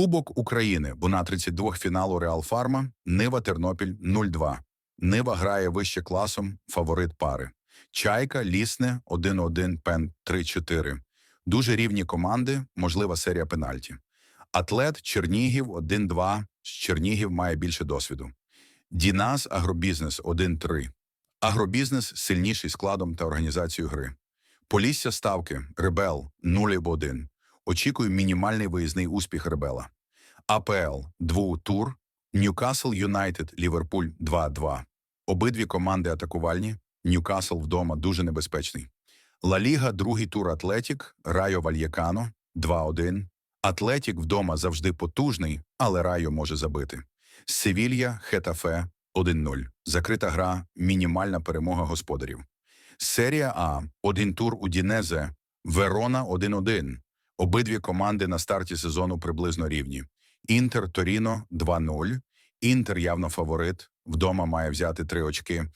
Кубок України, бо на 32 фіналу Реал Фарма, Нива Тернопіль 0-2. Нива грає вище класом, фаворит пари. Чайка, Лісне 1-1, Пен 3-4. Дуже рівні команди, можлива серія пенальті. Атлет Чернігів 1-2. Чернігів має більше досвіду. Дінас Агробізнес 1-3. Агробізнес сильніший складом та організацією гри. Полісся ставки Ребел 0-1. Очікую мінімальний виїзний успіх Ребела. АПЛ двутур, Ньюкасл Юнайтед, Ліверпуль 2-2. Обидві команди атакувальні. Ньюкасл вдома дуже небезпечний. Ла Ліга, другий тур Атлетік, Райо Вальєкано 2-1. Атлетік вдома завжди потужний, але Райо може забити. Севілья, Хетафе 1-0. Закрита гра, мінімальна перемога господарів. Серія А, один тур у Дінезе, Верона 1-1. Обидві команди на старті сезону приблизно рівні. Інтер Торіно 2-0. Інтер явно фаворит. Вдома має взяти три очки.